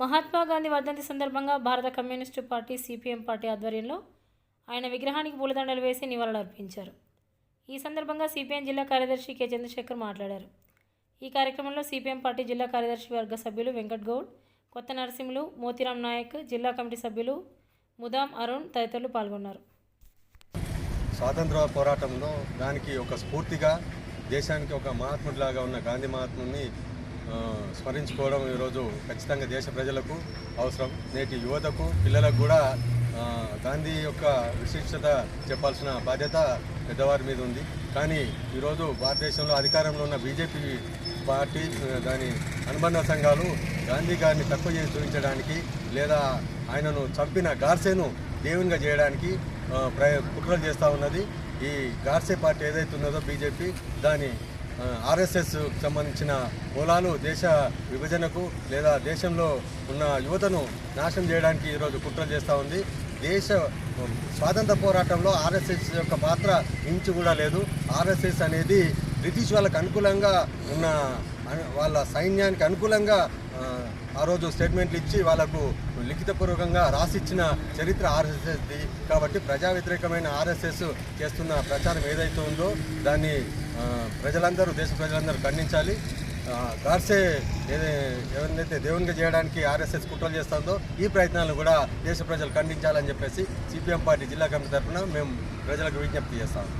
మహాత్మా గాంధీ వర్ధంతి సందర్భంగా భారత కమ్యూనిస్టు పార్టీ సిపిఎం పార్టీ ఆధ్వర్యంలో ఆయన విగ్రహానికి పూలదండలు వేసి నివాళులు అర్పించారు ఈ సందర్భంగా సిపిఎం జిల్లా కార్యదర్శి కె. చంద్రశేఖర్ మాట్లాడారు. ఈ కార్యక్రమంలో సిపిఎం పార్టీ జిల్లా కార్యదర్శి వర్గ సభ్యులు వెంకట్ గౌడ్ కొత్త నరసింహులు మోతిరాం నాయక్ జిల్లా కమిటీ సభ్యులు ముదాం అరుణ్ తదితరులు పాల్గొన్నారు. స్వాతంత్ర పోరాటంలో దానికి ఒక స్ఫూర్తిగా దేశానికి ఒక మహాత్ముడిలాగా ఉన్న గాంధీ మహాత్ముని స్మరించుకోవడం ఈరోజు ఖచ్చితంగా దేశ ప్రజలకు అవసరం. నేటి యువతకు పిల్లలకు కూడా గాంధీ యొక్క విశిష్టత చెప్పాల్సిన బాధ్యత పెద్దవారి మీద ఉంది. కానీ ఈరోజు భారతదేశంలో అధికారంలో ఉన్న బీజేపీ పార్టీ దాని అనుబంధ సంఘాలు గాంధీ గారిని తక్కువ చేసి చూపించడానికి లేదా ఆయనను చంపిన గార్సేను దేవునిగా చేయడానికి ఆ, ప్రయ కుట్రలు చేస్తూ ఉన్నది. ఈ గార్సే పార్టీ ఏదైతే ఉన్నదో బీజేపీ దాని ఆర్ఎస్ఎస్ సంబంధించిన పొలాలు దేశ విభజనకు లేదా దేశంలో ఉన్న యువతను నాశనం చేయడానికి ఈరోజు కుట్రలు చేస్తూ ఉంది. దేశ స్వాతంత్ర పోరాటంలో ఆర్ఎస్ఎస్ యొక్క పాత్ర ఇంచు కూడా లేదు. ఆర్ఎస్ఎస్ అనేది బ్రిటిష్ వాళ్ళకు అనుకూలంగా ఉన్న వాళ్ళ సైన్యానికి అనుకూలంగా ఆ, రోజు స్టేట్మెంట్లు ఇచ్చి వాళ్ళకు లిఖితపూర్వకంగా రాసిచ్చిన చరిత్ర ఆర్ఎస్ఎస్ది. కాబట్టి ప్రజా వ్యతిరేకమైన ఆర్ఎస్ఎస్ చేస్తున్న ప్రచారం ఏదైతే ఉందో దాన్ని ప్రజలందరూ దేశ ప్రజలందరూ ఖండించాలి. గాడ్సే ఏదే ఎవరినైతే దేవునిగా చేయడానికి ఆర్ఎస్ఎస్ కుట్రలు చేస్తుందో ఈ ప్రయత్నాలను కూడా దేశ ప్రజలు ఖండించాలని చెప్పేసి సిపిఎం పార్టీ జిల్లా కమిటీ తరఫున మేము ప్రజలకు విజ్ఞప్తి చేస్తాము